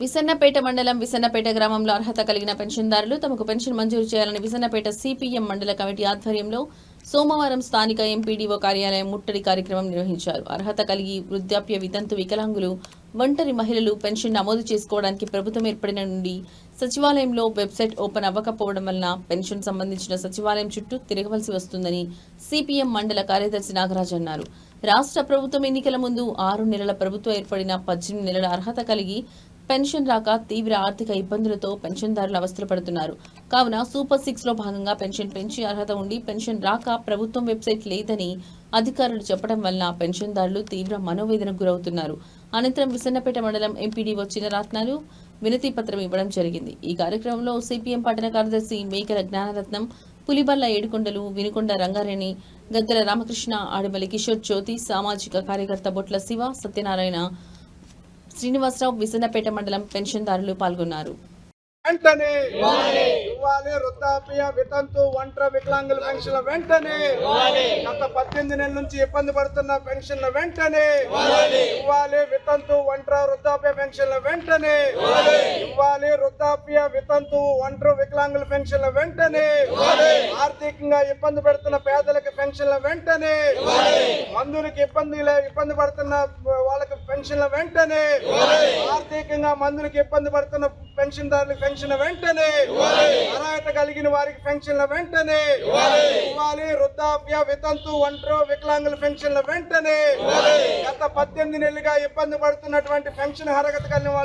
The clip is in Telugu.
విసన్నపేట మండలం విసన్నపేట గ్రామంలో అర్హత కలిగిన పెన్షన్దారులు తమకు పెన్షన్ మంజూరు చేయాలని విసన్నపేట సిపిఎం మండల కమిటీ ఆధ్వర్యంలో సోమవారం స్థానిక ఎంపీడీఓ కార్యాలయం ముట్టడి కార్యక్రమం నిర్వహించారు. అర్హత కలిగి వృద్ధాప్య వితంతు వికలాంగులు ఒంటరి మహిళలు పెన్షన్ నమోదు చేసుకోవడానికి ప్రభుత్వం ఏర్పడిన నుండి సచివాలయంలో వెబ్సైట్ ఓపెన్ అవ్వకపోవడం వలన పెన్షన్ సంబంధించిన సచివాలయం చుట్టూ తిరగవలసి వస్తుందని సిపిఎం మండల కార్యదర్శి నాగరాజ్ అన్నారు. రాష్ట్ర ప్రభుత్వం ఎన్నికల ముందు ఆరు నెలల ప్రభుత్వం ఏర్పడిన పద్దెనిమిది నెలల అర్హత కలిగి పెన్షన్ రాక తీవ్ర ఆర్థిక ఇబ్బందులతో పెన్షన్దారులు అవస్థలు పడుతున్నారు కావున సూపర్ సిక్స్లో భాగంగా పెన్షన్ పెంచి అర్హత ఉండి పెన్షన్ రాక ప్రభుత్వం వెబ్సైట్ లేదని అధికారులు చెప్పడం వలన పెన్షన్దారులు తీవ్ర మనోవేదనకు గురవుతున్నారు. అనంతరం విసన్నపేట మండలం ఎంపీడీఓ చిన్నరత్నాలు వినతి పత్రం ఇవ్వడం జరిగింది. ఈ కార్యక్రమంలో సిపిఎం పట్టణ కార్యదర్శి మేకల జ్ఞానరత్నం పులిబల్ల ఏడుకొండలు వినుకొండ రంగారేణి గద్దెల రామకృష్ణ ఆడమల్లి కిషోర్ జ్యోతి సామాజిక కార్యకర్త బొట్ల శివ సత్యనారాయణ శ్రీనివాసరావు విసన్నపేట మండలం పెన్షన్దారులు పాల్గొన్నారు. వెంటనే ఇవ్వాలి. వృద్ధాప్య వితంతు ఒంటరి వికలాంగుల పెన్షన్ల వెంటనే గత పద్దెనిమిది నెలల నుంచి ఇబ్బంది పడుతున్న పెన్షన్ల వెంటనే ఇవ్వాలి. వితంతు ఒంటరి వృద్ధాప్య పెన్షన్ల వెంటనే వృద్ధాప్య వితంతు ఒంటరి వికలాంగుల పెన్షన్ల వెంటనే ఆర్థికంగా ఇబ్బంది పెడుతున్న పేదలకు పెన్షన్ల వెంటనే మందులకు ఇబ్బంది ఇబ్బంది పడుతున్న వాళ్ళకి పెన్షన్ల వెంటనే ఆర్థికంగా మందులకు ఇబ్బంది పడుతున్న పెన్షన్దారులకు పెన్షన్ వెంటనే అర్హత కలిగిన వారికి పెన్షన్ల వెంటనే ఇవ్వాలి. వృద్ధాప్య వితంతు ఒంటరి వికలాంగుల పెన్షన్ల వెంటనే గత పద్దెనిమిది నెలలుగా ఇబ్బంది పడుతున్నటువంటి పెన్షన్ అర్హత కలిగిన వాళ్ళు